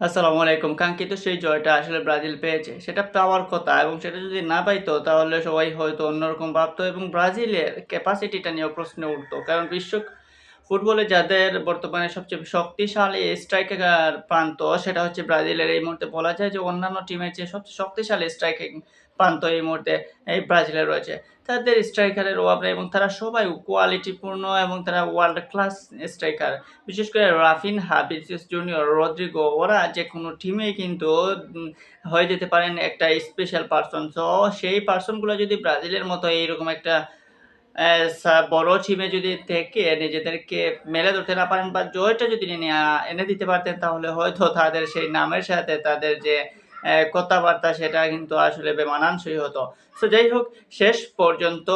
আসসালামু আলাইকুম। কাঙ্ক্ষিত সেই জয়টা আসলে ব্রাজিল পেয়েছে। সেটা পাওয়ার কথা এবং সেটা যদি না পাইতো তাহলে সবাই হয়তো অন্যরকম ভাবতো এবং ব্রাজিলের ক্যাপাসিটিটা নিয়েও প্রশ্ন উঠতো। কারণ বিশ্ব ফুটবলে যাদের বর্তমানে সবচেয়ে শক্তিশালী স্ট্রাইকার প্রান্ত সেটা হচ্ছে ব্রাজিলের এই মুহূর্তে বলা যায় যে অন্যান্য টিমের চেয়ে সবচেয়ে শক্তিশালী স্ট্রাইকিং প্রান্ত এই মুহূর্তে এই ব্রাজিলের রয়েছে। তাদের স্ট্রাইকারের অভাব নেই এবং তারা সবাই কোয়ালিটিপূর্ণ এবং তারা ওয়ার্ল্ড ক্লাস স্ট্রাইকার বিশেষ করে রাফিন হাবিসিস জুনিয়র রদ্রিগো, ওরা যে কোনো টিমে কিন্তু হয়ে যেতে পারেন একটা স্পেশাল পার্সন সো সেই পার্সনগুলো যদি ব্রাজিলের মতো এইরকম একটা বড় টিমে যদি থেকে নিজেদেরকে মেলে ধরতে না পারেন বা জয়টা যদি এনে দিতে পারতেন, তাহলে হয়তো তাদের সেই নামের সাথে তাদের যে কথাবার্তা সেটা কিন্তু আসলে বেমানানসই হতো। তো যাই হোক, শেষ পর্যন্ত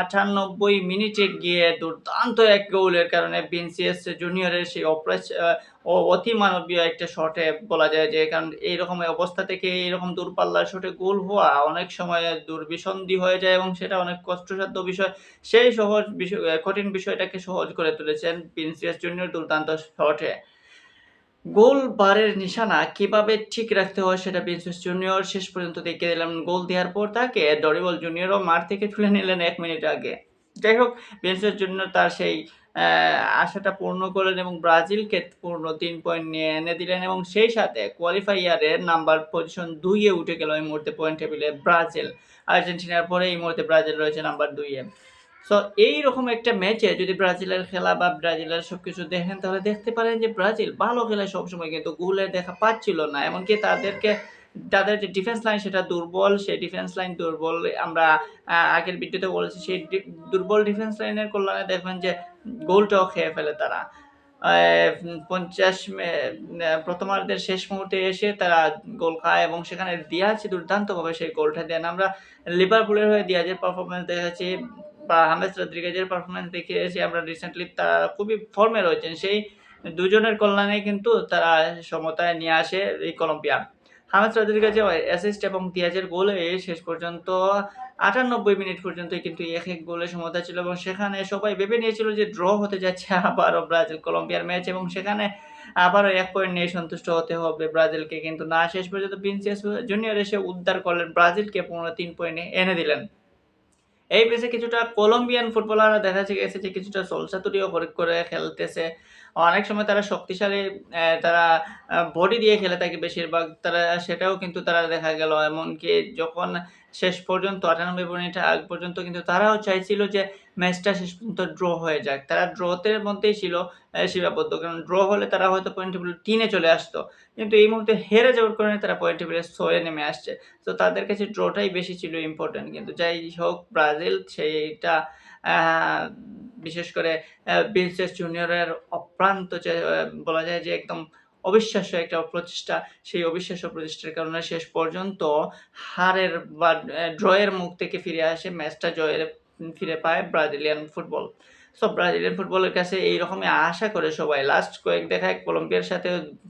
আটানব্বই মিনিটে গিয়ে দুর্দান্ত এক গোলের কারণে বিনসিএস জুনিয়রের সেই অপারেশ ও অতি মানবীয় একটা শটে বলা যায় যে, কারণ এইরকম অবস্থা থেকে এইরকম দূরপাল্লার শটে গোল হওয়া অনেক সময় দুর্বিসন্ধি হয়ে যায় এবং সেটা অনেক কষ্টসাধ্য বিষয়। সেই সহজ বিষয় কঠিন বিষয়টাকে সহজ করে তুলেছেন প্রিন্সিয়াস জুনিয়র দুর্দান্ত শটে। গোল বারের নিশানা কীভাবে ঠিক রাখতে হয় সেটা প্রিন্সেস জুনিয়র শেষ পর্যন্ত দেখিয়ে দিলাম। গোল দেওয়ার পর তাকে ডরিবল জুনিয়রও মাঠ থেকে তুলে নিলেন এক মিনিট আগে। যাই হোক প্রিন্সেস জুনিয়র তার সেই আশাটা পূর্ণ করলেন এবং ব্রাজিলকে পূর্ণ তিন পয়েন্ট নিয়ে এনে দিলেন এবং সেই সাথে কোয়ালিফাইয়ারের নাম্বার পজিশন দুইয়ে উঠে গেল এই মুহূর্তে পয়েন্ট টেবিলে ব্রাজিল। আর্জেন্টিনার পরে এই মুহূর্তে ব্রাজিল রয়েছে নাম্বার দুইয়ে। সো এইরকম একটা ম্যাচে যদি ব্রাজিলের খেলা বা ব্রাজিলের সব কিছু দেখেন, তাহলে দেখতে পারেন যে ব্রাজিল ভালো খেলে সবসময় কিন্তু গোলের দেখা পাচ্ছিল না। এমনকি তাদেরকে, তাদের যে ডিফেন্স লাইন সেটা দুর্বল, সেই ডিফেন্স লাইন দুর্বল, আমরা আগের ভিডিওতে বলেছি, সেই দুর্বল ডিফেন্স লাইনের কল্যাণে দেখবেন যে গোলটাও খেয়ে ফেলে তারা। পঞ্চাশ প্রথমার্ধের শেষ মুহূর্তে এসে তারা গোল খায় এবং সেখানে দিয়াজ দুর্দান্তভাবে সেই গোলটা দেন। আমরা লিভারপুলের হয়ে দিয়াজের পারফরমেন্স দেখেছি বা হামেস রদ্রিগেজের পারফরমেন্স দেখে এসে আমরা রিসেন্টলি তারা খুবই ফর্মে রয়েছেন সেই দুজনের কল্যাণে কিন্তু তারা সমতায় নিয়ে আসে এই কলম্বিয়া। হামেস রদ্রিগেজের অ্যাসিস্ট এবং দিয়াজের গোলে শেষ পর্যন্ত আটানব্বই মিনিট পর্যন্ত কিন্তু এক এক গোলে সমতা ছিল এবং সেখানে সবাই ভেবে নিয়েছিল যে ড্র হতে যাচ্ছে আবারও ব্রাজিল কলম্বিয়ার ম্যাচ এবং সেখানে আবারও এক পয়েন্ট নিয়ে সন্তুষ্ট হতে হবে ব্রাজিলকে। কিন্তু না, শেষ পর্যন্ত প্রিন্সেস জুনিয়র এসে উদ্ধার করলেন। ব্রাজিলকে পনেরো তিন পয়েন্টে এনে দিলেন। এই পেসে কিছুটা কলম্বিয়ান ফুটবলাররা দেখা গেছে যে কিছুটা সলসাতুরিও করে খেলতেছে। অনেক সময় তারা শক্তিশালী তারা বডি দিয়ে খেলে থাকে বেশিরভাগ তারা সেটাও কিন্তু তারা দেখা গেল। এমনকি যখন শেষ পর্যন্ত আটানব্বই মিনিট আগ পর্যন্ত কিন্তু তারাও চাইছিল যে ম্যাচটা শেষ পর্যন্ত ড্র হয়ে যাক। তারা ড্রতের মধ্যেই ছিল সীমাবদ্ধ। কারণ ড্র হলে তারা হয়তো পয়েন্ট টেবিল তিনে চলে আসতো। কিন্তু এই মুহূর্তে হেরে যাওয়ার কারণে তারা পয়েন্ট টেবিলে ছয়ে নেমে আসছে। তো তাদের কাছে ড্রটাই বেশি ছিল ইম্পর্টেন্ট কিন্তু যাই হোক, ব্রাজিল সেইটা বিশেষ করে বিনসেস জুনিয়রের অপ্রান্ত বলা যায় যে একদম অবিশ্বাস্য একটা প্রচেষ্টা, সেই অবিশ্বাস্য প্রচেষ্টার কারণে শেষ পর্যন্ত হারের বা ড্রয়ের মুখ থেকে ফিরে আসে ম্যাচটা জয়ের ফিরে পায় ব্রাজিলিয়ান ফুটবল। সো ব্রাজিলিয়ান ফুটবলের কাছে এইরকমই আশা করে সবাই। লাস্ট কয়েক দেখায় কলম্বিয়ার সাথে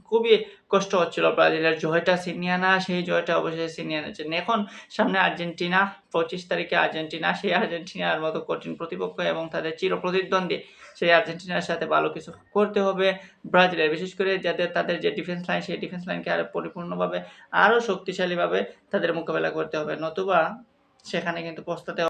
খুবই কষ্ট হচ্ছিল ব্রাজিলের জয়টা ছিনিয়ে আনা সেই জয়টা অবশ্যই ছিনিয়ে এনেছেন এখন সামনে আর্জেন্টিনা, পঁচিশ তারিখে আর্জেন্টিনা, সেই আর্জেন্টিনার মতো কঠিন প্রতিপক্ষ এবং তাদের চির প্রতিদ্বন্দ্বী সেই আর্জেন্টিনার সাথে ভালো কিছু করতে হবে ব্রাজিলের। বিশেষ করে যাদের, তাদের যে ডিফেন্স লাইন সেই ডিফেন্স লাইনকে আরও পরিপূর্ণভাবে আরও শক্তিশালীভাবে তাদের মোকাবেলা করতে হবে। নতুবা সেখানে কিন্তু পস্তাতে